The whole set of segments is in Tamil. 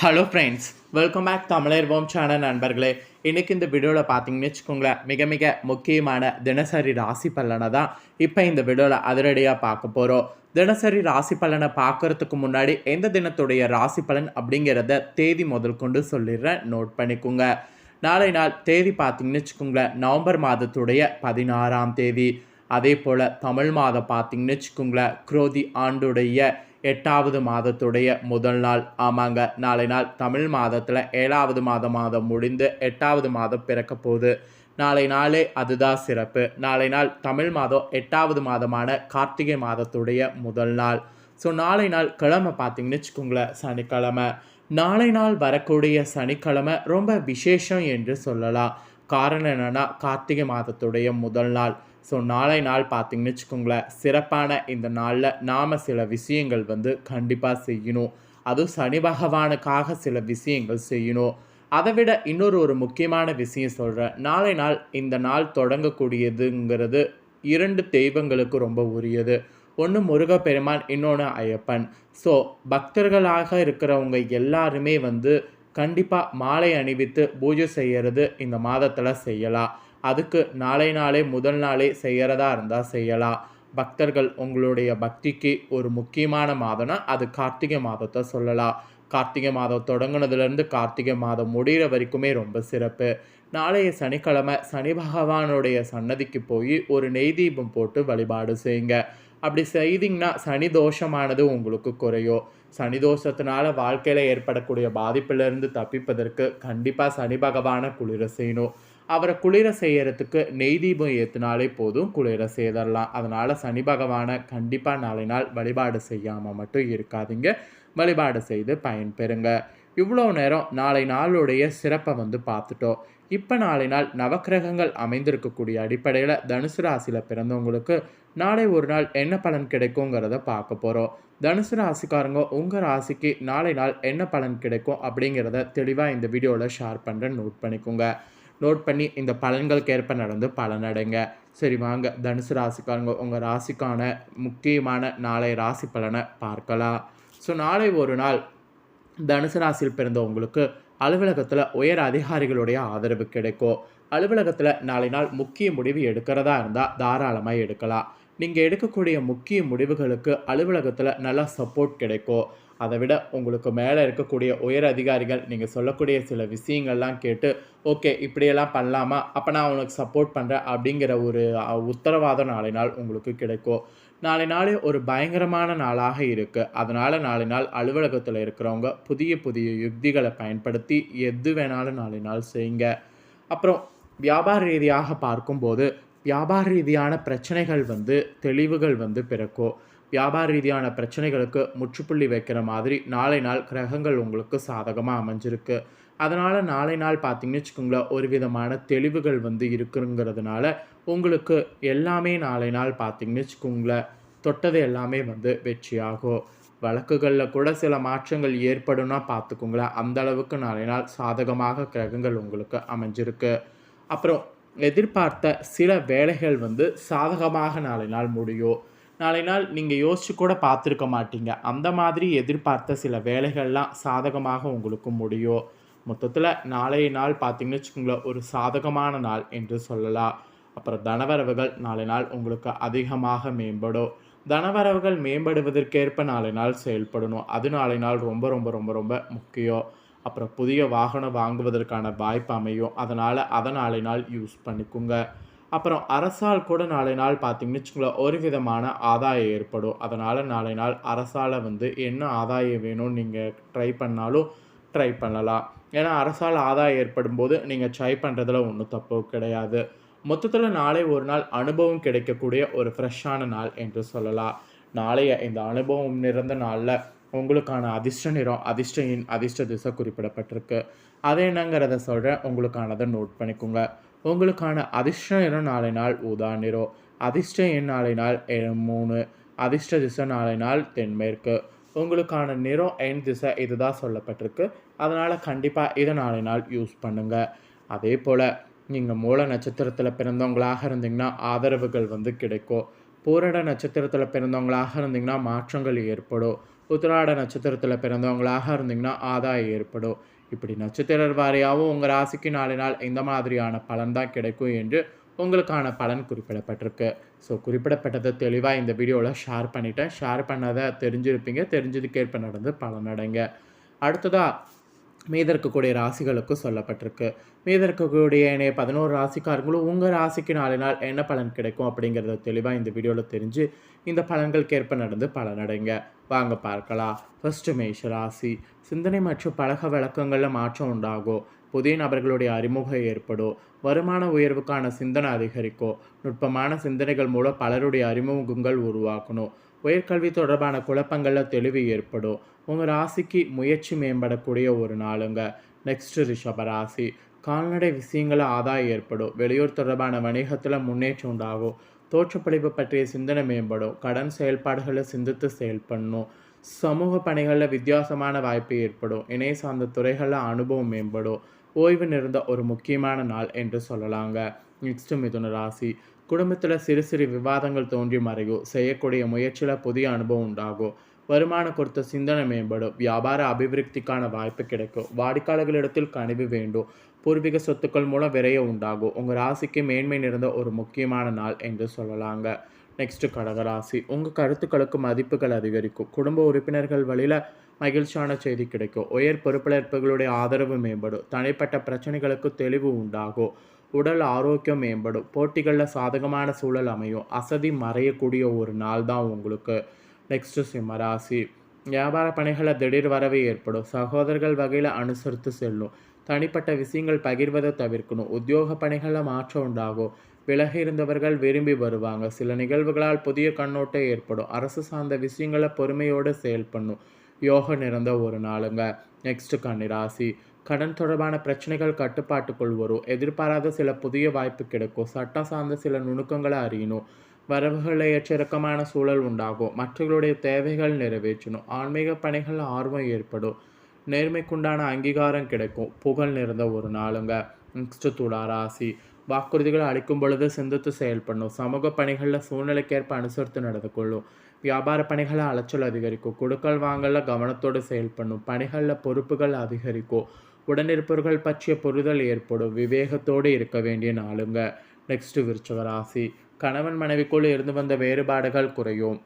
ஹலோ ஃப்ரெண்ட்ஸ் வெல்கம் பேக் தமிழர்வோம் சேனல் நண்பர்களே. இன்றைக்கி இந்த வீடியோவில் பார்த்தீங்கன்னு வச்சுக்கோங்களேன் மிக மிக முக்கியமான தினசரி ராசி பலனை தான் இப்போ இந்த வீடியோவில் அதிரடியாக பார்க்க போகிறோம் தினசரி ராசி பலனை பார்க்கறதுக்கு முன்னாடி எந்த தினத்துடைய ராசி பலன் அப்படிங்கிறத தேதி முதல் கொண்டு சொல்லிடுறேன். நோட் பண்ணிக்கோங்க. நாளை நாள் தேதி பார்த்தீங்கன்னு வச்சுக்கோங்களேன் நவம்பர் மாதத்துடைய பதினாறாம் தேதி. அதே போல் தமிழ் மாதம் பார்த்தீங்கன்னு வச்சுக்கோங்களேன் குரோதி ஆண்டுடைய எட்டாவது மாதத்துடைய முதல் நாள். ஆமாங்க நாளை நாள் தமிழ் மாதத்தில் ஏழாவது மாதம் மாதம் முடிந்து எட்டாவது மாதம் பிறக்க போகுது. நாளை நாளே அதுதான் சிறப்பு. நாளை நாள் தமிழ் மாதம் எட்டாவது மாதமான கார்த்திகை மாதத்துடைய முதல் நாள். ஸோ நாளை நாள் கிழமை பார்த்தீங்கன்னு வச்சுக்கோங்களேன் சனிக்கிழமை. நாளை நாள் வரக்கூடிய சனிக்கிழமை ரொம்ப விசேஷம் என்று சொல்லலாம். காரணம் என்னென்னா கார்த்திகை மாதத்துடைய முதல் நாள். ஸோ நாளை நாள் பார்த்தீங்கன்னு வச்சுக்கோங்களேன் சிறப்பான இந்த நாளில் நாம் சில விஷயங்கள் வந்து கண்டிப்பாக செய்யணும். அதுவும் சனி பகவானுக்காக சில விஷயங்கள் செய்யணும். அதை விட இன்னொரு ஒரு முக்கியமான விஷயம் சொல்கிறேன் நாளை நாள் இந்த நாள் தொடங்கக்கூடியதுங்கிறது இரண்டு தெய்வங்களுக்கு ரொம்ப உரியது. ஒன்று முருகப்பெருமான் இன்னொன்று ஐயப்பன். ஸோ பக்தர்களாக இருக்கிறவங்க எல்லாருமே வந்து கண்டிப்பாக மாலை அணிவித்து பூஜை செய்கிறது இந்த மாதத்தில் செய்யலாம். அதுக்கு நாளை நாளே முதல் நாளே செய்கிறதா இருந்தால் செய்யலாம். பக்தர்கள் உங்களுடைய பக்திக்கு ஒரு முக்கியமான மாதம்னா அது கார்த்திகை மாதத்தை சொல்லலாம். கார்த்திகை மாதம் தொடங்கினதுலேருந்து கார்த்திகை மாதம் முடிகிற வரைக்குமே ரொம்ப சிறப்பு. நாளைய சனிக்கிழமை சனி பகவானுடைய சன்னதிக்கு போய் ஒரு நெய் தீபம் போட்டு வழிபாடு செய்யுங்க. அப்படி செய்தீங்கன்னா சனி தோஷமானது உங்களுக்கு குறையும். சனி தோஷத்தினால வாழ்க்கையில் ஏற்படக்கூடிய பாதிப்பிலிருந்து தப்பிப்பதற்கு கண்டிப்பாக சனி பகவானை குளிர செய்யணும். அவரை குளிர செய்யறதுக்கு நெய் தீபம் ஏற்றினாலே போதும் குளிர செய்தரலாம். அதனால் சனி பகவானை கண்டிப்பாக நாளை நாள் வழிபாடு செய்யாமல் மட்டும் இருக்காதீங்க. வழிபாடு செய்து பயன்பெறுங்க இவ்வளோ நேரம் நாளை நாளுடைய சிறப்பை வந்து பார்த்துட்டோம். இப்போ நாளை நாள் நவக்கிரகங்கள் அமைந்திருக்கக்கூடிய அடிப்படையில் தனுசு ராசியில் பிறந்தவங்களுக்கு நாளை ஒரு நாள் என்ன பலன் கிடைக்குங்கிறத பார்க்க போகிறோம் தனுசு ராசிக்காரங்க உங்கள் ராசிக்கு நாளை நாள் என்ன பலன் கிடைக்கும் அப்படிங்கிறத தெளிவாக இந்த வீடியோவில் ஷேர் பண்ணுறேன் நோட் பண்ணிக்கோங்க. நோட் பண்ணி இந்த பலன்களுக்கு ஏற்ப நடந்து பலனடைங்க சரி வாங்க. தனுசு ராசிக்காரங்க உங்கள் ராசிக்கான முக்கியமான நாளை ராசி பலனை பார்க்கலாம். ஸோ நாளை ஒரு நாள் தனுசு ராசியில் பிறந்த உங்களுக்கு அலுவலகத்தில் உயர் அதிகாரிகளுடைய ஆதரவு கிடைக்கும். அலுவலகத்தில் நாளை நாள் முக்கிய முடிவு எடுக்கிறதா இருந்தால் தாராளமாக எடுக்கலாம். நீங்கள் எடுக்கக்கூடிய முக்கிய முடிவுகளுக்கு அலுவலகத்தில் நல்லா சப்போர்ட் கிடைக்கும். அதை விட உங்களுக்கு மேலே இருக்கக்கூடிய உயர் அதிகாரிகள் நீங்கள் சொல்லக்கூடிய சில விஷயங்கள்லாம் கேட்டு ஓகே இப்படியெல்லாம் பண்ணலாமா? அப்போ நான் உனக்கு சப்போர்ட் பண்ணுறேன் அப்படிங்கிற ஒரு உத்தரவாதம் நாளை நாள் உங்களுக்கு கிடைக்கும். நாளை நாளே ஒரு பயங்கரமான நாளாக இருக்குது அதனால் நாளை நாள் அலுவலகத்தில் இருக்கிறவங்க புதிய புதிய யுக்திகளை பயன்படுத்தி எது வேணாலும் நாளை நாள் செய்யுங்க. அப்புறம் வியாபார ரீதியாக பார்க்கும்போது வியாபார ரீதியான பிரச்சனைகள் வந்து தெளிவுகள் வந்து பிறக்கும். வியாபார ரீதியான பிரச்சனைகளுக்கு முற்றுப்புள்ளி வைக்கிற மாதிரி நாளை நாள் கிரகங்கள் உங்களுக்கு சாதகமாக அமைஞ்சிருக்கு. அதனால் நாளை நாள் பார்த்திங்கன்னு வச்சுக்கோங்களேன் ஒரு விதமான தெளிவுகள் வந்து இருக்குங்கிறதுனால உங்களுக்கு எல்லாமே நாளை நாள் பார்த்திங்கன்னு வச்சுக்கோங்களேன் தொட்டது எல்லாமே வந்து வெற்றியாகும். வழக்குகளில் கூட சில மாற்றங்கள் ஏற்படும்னா பார்த்துக்கோங்களேன் அந்தளவுக்கு நாளை நாள் சாதகமாக கிரகங்கள் உங்களுக்கு அமைஞ்சிருக்கு. அப்புறம் எதிர்பார்த்த சில வேலைகள் வந்து சாதகமாக நாளை நாள் முடியும். நாளை நாள் நீங்கள் யோசிச்சு கூட பார்த்துருக்க மாட்டீங்க. அந்த மாதிரி எதிர்பார்த்த சில வேலைகள்லாம் சாதகமாக உங்களுக்கு முடியும் மொத்தத்தில் நாளைய நாள் பார்த்தீங்கன்னு வச்சுக்கோங்களேன் ஒரு சாதகமான நாள் என்று சொல்லலாம். அப்புறம் தனவரவுகள் நாளை நாள் உங்களுக்கு அதிகமாக மேம்படும் தனவரவுகள் மேம்படுவதற்கேற்ப நாளை நாள் செயல்படணும். அது நாளை நாள் ரொம்ப ரொம்ப ரொம்ப ரொம்ப முக்கியம் அப்புறம் புதிய வாகனம் வாங்குவதற்கான வாய்ப்பு அமையும். அதனால் அதை நாளை நாள் யூஸ் பண்ணிக்கோங்க. அப்புறம் அரசால் கூட நாளை நாள் பார்த்தீங்கன்னு வச்சுக்கோங்களேன் ஒரு விதமான ஆதாயம் ஏற்படும். அதனால் நாளை நாள் அரசால் வந்து என்ன ஆதாயம் வேணும்னு நீங்கள் ட்ரை பண்ணாலும் ட்ரை பண்ணலாம். ஏன்னா அரசால் ஆதாயம் ஏற்படும் போது நீங்கள் ட்ரை பண்ணுறதுல ஒன்றும் தப்பு கிடையாது. மொத்தத்தில் நாளை ஒரு நாள் அனுபவம் கிடைக்கக்கூடிய ஒரு ஃப்ரெஷ்ஷான நாள் என்று சொல்லலாம். நாளைய இந்த அனுபவம் நிறைந்த நாளில் உங்களுக்கான அதிர்ஷ்ட நிறம் அதிர்ஷ்ட இன் அதிர்ஷ்ட திசை குறிப்பிடப்பட்டிருக்கு. அது என்னங்கிறத சொல்கிறேன் உங்களுக்கானதை நோட் பண்ணிக்கோங்க. உங்களுக்கான அதிர்ஷ்ட நிறம் நாளை நாள் ஊதா நிறம் அதிர்ஷ்ட எண் நாளை நாள் மூணு. அதிர்ஷ்ட திசை நாளை நாள் தென்மேற்கு உங்களுக்கான நிறம் எண் திசை இதுதான் சொல்லப்பட்டிருக்கு. அதனால் கண்டிப்பாக இதை நாளை நாள் யூஸ் பண்ணுங்கள் அதே போல் நீங்கள் மூல நட்சத்திரத்தில் பிறந்தவங்களாக இருந்தீங்கன்னா ஆதரவுகள் வந்து கிடைக்கும். பூரட நட்சத்திரத்தில் பிறந்தவங்களாக இருந்தீங்கன்னா மாற்றங்கள் ஏற்படும். உத்திராட நட்சத்திரத்தில் பிறந்தவங்களாக இருந்தீங்கன்னா ஆதாயம் ஏற்படும். இப்படி நட்சத்திர வாரியாகவும் உங்கள் ராசிக்கு நாலு நாள் இந்த மாதிரியான பலன் தான் கிடைக்கும் என்று உங்களுக்கான பலன் குறிப்பிடப்பட்டிருக்கு. ஸோ குறிப்பிடப்பட்டதை தெளிவாக இந்த வீடியோவில் ஷேர் பண்ணிட்டேன். ஷேர் பண்ணதை தெரிஞ்சிருப்பீங்க. தெரிஞ்சதுக்கேற்ப நடந்து பலனடைங்க அடுத்ததாக மீத இருக்கக்கூடிய ராசிகளுக்கு சொல்லப்பட்டிருக்கு. மீத இருக்கக்கூடிய பதினோரு ராசிக்காரங்களும் உங்கள் ராசிக்கு நாலு நாள் என்ன பலன் கிடைக்கும் அப்படிங்கிறத தெளிவாக இந்த வீடியோவில் தெரிஞ்சு இந்த பலன்களுக்கேற்ப நடந்து பலனடைங்க. வாங்க பார்க்கலாம். ஃபர்ஸ்ட் மேஷ ராசி. சிந்தனை மற்றும் பழக வழக்கங்களில் மாற்றம் உண்டாகும். புதிய நபர்களுடைய அறிமுகம் ஏற்படும் வருமான உயர்வுக்கான சிந்தனை அதிகரிக்கும் நுட்பமான சிந்தனைகள் மூலம் பலருடைய அறிமுகங்கள் உருவாக்கணும் உயர்கல்வி தொடர்பான குழப்பங்களில் தெளிவு ஏற்படும் உங்கள் ராசிக்கு முயற்சி மேம்படக்கூடிய ஒரு நாளுங்க. நெக்ஸ்ட் ரிஷப ராசி. கால்நடை விஷயங்கள ஆதாயம் ஏற்படும் வெளியூர் தொடர்பான வணிகத்தில் முன்னேற்றம் உண்டாகும் தோற்றப்படிப்பு பற்றிய சிந்தனை மேம்படும் கடன் செயல்பாடுகளை சிந்தித்து செயல்படணும் சமூக பணிகளில் வித்தியாசமான வாய்ப்பு ஏற்படும் இணைய சார்ந்த துறைகளில் அனுபவம் மேம்படும் ஓய்வு நிறைந்த ஒரு முக்கியமான நாள் என்று சொல்லலாங்க. நெக்ஸ்ட் மிதுன ராசி. குடும்பத்தில் சிறு சிறு விவாதங்கள் தோன்றி மறையும் செய்யக்கூடிய முயற்சியில் புதிய அனுபவம் உண்டாகும் வருமானம் கொடுத்த சிந்தனை மேம்படும் வியாபார அபிவிருத்திக்கான வாய்ப்பு கிடைக்கும் வாடிக்கையாளர்களிடத்தில் கனிவு வேண்டும் பூர்வீக சொத்துக்கள் மூலம் விரைய உண்டாகும் உங்கள் ராசிக்கு மேன்மை நிறைந்த ஒரு முக்கியமான நாள் என்று சொல்லலாங்க. நெக்ஸ்ட்டு கடகராசி. உங்கள் கருத்துக்களுக்கு மதிப்புகள் அதிகரிக்கும். குடும்ப உறுப்பினர்கள் வழியில் மகிழ்ச்சியான செய்தி கிடைக்கும். உயர் பொறுப்பேற்புகளுடைய ஆதரவு மேம்படும். தனிப்பட்ட பிரச்சனைகளுக்கு தெளிவு உண்டாகும். உடல் ஆரோக்கியம் மேம்படும். போட்டிகளில் சாதகமான சூழல் அமையும். அசதி மறையக்கூடிய ஒரு நாள் தான் உங்களுக்கு நெக்ஸ்ட்டு சிம்மராசி வியாபார பணிகளில் திடீர் வரவு ஏற்படும். சகோதரர்கள் வகையில் அனுசரித்து செல்லும். தனிப்பட்ட விஷயங்கள் பகிர்வதை தவிர்க்கணும். உத்தியோக பணிகளில் மாற்றம் உண்டாகும். விலகி இருந்தவர்கள் விரும்பி வருவாங்க. சில நிகழ்வுகளால் புதிய கண்ணோட்டம் ஏற்படும். அரசு சார்ந்த விஷயங்களை பொறுமையோடு செயல்படணும் யோக நிறைந்த ஒரு நாளுங்க. நெக்ஸ்ட் கன்னிராசி. கடன் தொடர்பான பிரச்சனைகள் கட்டுப்பாட்டுக்குள் வரும். எதிர்பாராத சில புதிய வாய்ப்பு கிடைக்கும். சட்டம் சார்ந்த சில நுணுக்கங்களை அறியணும். வரவுகளை எச்சரிக்கமான சூழல் உண்டாகும். மற்றவர்களுடைய தேவைகள் நிறைவேற்றணும். ஆன்மீக பணிகள் ஆர்வம் ஏற்படும். நேர்மைக்குண்டான அங்கீகாரம் கிடைக்கும். புகழ் நிறைந்த ஒரு நாளுங்க. நெக்ஸ்ட் துளா ராசி வாக்குறுதிகளை அளிக்கும் பொழுது சிந்தித்து செயல்படணும். சமூக பணிகளில் சூழ்நிலைக்கேற்ப அனுசரித்து நடந்து கொள்ளும். வியாபார பணிகளை அலைச்சல் அதிகரிக்கும். கொடுக்கல் வாங்கல கவனத்தோடு செயல்படணும். பணிகளில் பொறுப்புகள் அதிகரிக்கும். உடனிருப்பவர்கள் பற்றிய புரிதல் ஏற்படும். விவேகத்தோடு இருக்க வேண்டிய நாளுங்க. நெக்ஸ்ட் விருச்சக ராசி கணவன் மனைவிக்குள் இருந்து வந்த வேறுபாடுகள் குறையும்.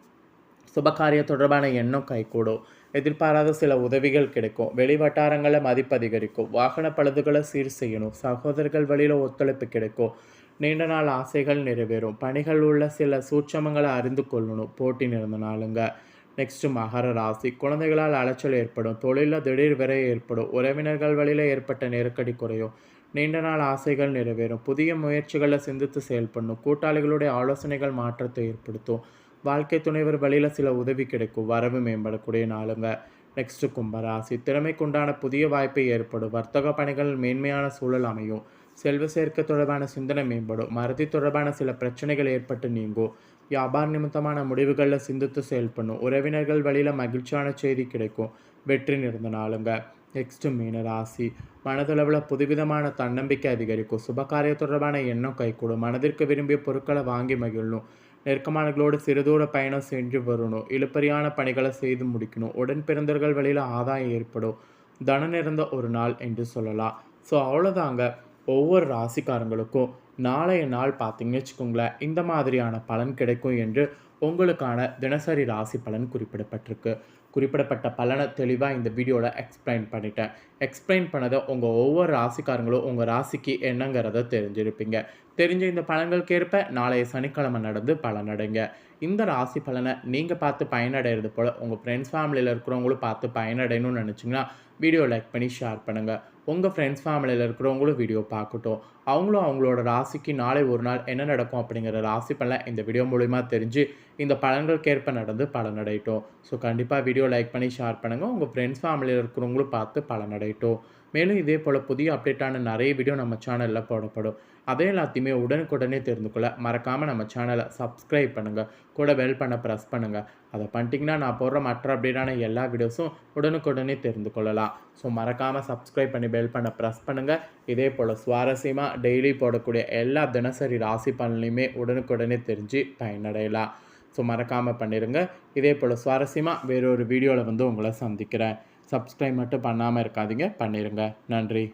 சுபகாரிய தொடர்பான எண்ணம் கைகூடும். எதிர்பாராத சில உதவிகள் கிடைக்கும். வெளி வட்டாரங்களை மதிப்பு அதிகரிக்கும். வாகன பழுதுகளை சீர் செய்யணும். சகோதரர்கள் வழியில் ஒத்துழைப்பு கிடைக்கும். நீண்ட நாள் ஆசைகள் நிறைவேறும். பணிகள் உள்ள சில சூட்சமங்களை அறிந்து கொள்ளணும். போட்டி நிறந்த நாளுங்க. நெக்ஸ்ட் மகர ராசி. குழந்தைகளால் அலைச்சல் ஏற்படும். தொழிலில் திடீர் விரை ஏற்படும். உறவினர்கள் வழியில் ஏற்பட்ட நெருக்கடி குறையும். நீண்ட நாள் ஆசைகள் நிறைவேறும். புதிய முயற்சிகளை சிந்தித்து செயல்படணும். கூட்டாளிகளுடைய ஆலோசனைகள் மாற்றத்தை ஏற்படுத்தும். வாழ்க்கை துணைவர் வழியில் சில உதவி கிடைக்கும். வரவு மேம்படக்கூடிய நாளுங்க. நெக்ஸ்ட் கும்பராசி. திறமைக்குண்டான புதிய வாய்ப்பை ஏற்படும். வர்த்தக பணிகள் மேன்மையான சூழல் அமையும். செல்வ சேர்க்கை தொடர்பான சிந்தனை மேம்படும். மருதி தொடர்பான சில பிரச்சனைகள் ஏற்பட்டு நீங்கும். வியாபார நிமித்தமான முடிவுகளில் சிந்தித்து செயல்படணும். உறவினர்கள் வழியில் மகிழ்ச்சியான செய்தி கிடைக்கும். வெற்றி நிறந்த நாளுங்க. நெக்ஸ்ட்டு மீன ராசி. மனதளவில் புதுவிதமான தன்னம்பிக்கை அதிகரிக்கும். சுபகாரிய தொடர்பான எண்ணம் கைகூடும். மனதிற்கு விரும்பிய பொருட்களை வாங்கி மகிழணும். நெருக்கமானங்களோடு சிறுதூர பயணம் சென்று வரணும். இழுப்பறியான பணிகளை செய்து முடிக்கணும். உடன் பிறந்தவர்கள் வழியில் ஆதாயம் ஏற்படும். தன நிறந்த ஒரு நாள் என்று சொல்லலாம். ஸோ அவ்வளோதாங்க ஒவ்வொரு ராசிக்காரங்களுக்கும் நாளைய நாள் பார்த்தீங்கன்னு வச்சுக்கோங்களேன். இந்த மாதிரியான பலன் கிடைக்கும் என்று உங்களுக்கான தினசரி ராசி பலன் குறிப்பிடப்பட்டிருக்கு. குறிப்பிடப்பட்ட பலனை தெளிவாக இந்த வீடியோவில் எக்ஸ்பிளைன் பண்ணிட்டேன். எக்ஸ்பிளைன் பண்ணதை உங்கள் ஒவ்வொரு ராசிக்காரங்களும் உங்கள் ராசிக்கு என்னங்கிறத தெரிஞ்சிருப்பீங்க. தெரிஞ்ச இந்த பலன்களுக்கேற்ப நாளைய சனிக்கிழமை நடந்து பலனடைங்க இந்த ராசி பலனை நீங்கள் பார்த்து பயனடைகிறது போல் உங்கள் ஃப்ரெண்ட்ஸ் ஃபேமிலியில் இருக்கிறவங்களும் பார்த்து பயனடையணும்னு நினச்சிங்கன்னா வீடியோ லைக் பண்ணி ஷேர் பண்ணுங்கள் உங்கள் ஃப்ரெண்ட்ஸ் ஃபேமிலியில் இருக்கிறவங்களும் வீடியோ பார்க்கட்டும். அவங்களும் அவங்களோட ராசிக்கு நாளை ஒரு நாள் என்ன நடக்கும் அப்படிங்கிற ராசி பலன் இந்த வீடியோ மூலிமா தெரிஞ்சு இந்த பலன்களுக்கேற்ப நடந்து பலனடையட்டும். ஸோ கண்டிப்பாக வீடியோ லைக் பண்ணி ஷேர் பண்ணுங்கள் உங்கள் ஃப்ரெண்ட்ஸ் ஃபேமிலியில் இருக்கிறவங்களும் பார்த்து பலனடையட்டும். மேலும் இதே போல் புதிய அப்டேட்டான நிறைய வீடியோ நம்ம சேனலில் போடப்படும். அதே எல்லாத்தையுமே உடனுக்குடனே தெரிந்து கொள்ள மறக்காமல் நம்ம சேனலை சப்ஸ்கிரைப் பண்ணுங்கள் கூட பெல் பண்ண ப்ரெஸ் பண்ணுங்கள் அதை பண்ணிட்டீங்கன்னா நான் போடுற மற்ற அப்டேட்டான எல்லா வீடியோஸும் உடனுக்குடனே தெரிந்து கொள்ளலாம். ஸோ மறக்காமல் சப்ஸ்கிரைப் பண்ணி பெல் பண்ண ப்ரெஸ் பண்ணுங்கள் இதே போல் சுவாரஸ்யமாக டெய்லி போடக்கூடிய எல்லா தினசரி ராசி பலனையுமே உடனுக்குடனே தெரிஞ்சு பயனடையலாம். ஸோ மறக்காமல் பண்ணிடுங்க இதே போல் சுவாரஸ்யமாக வேறொரு வீடியோவில் வந்து உங்களை சந்திக்கிறேன். சப்ஸ்கிரைப் மட்டும் பண்ணாமல் இருக்காதீங்க. பண்ணிடுங்க நன்றி.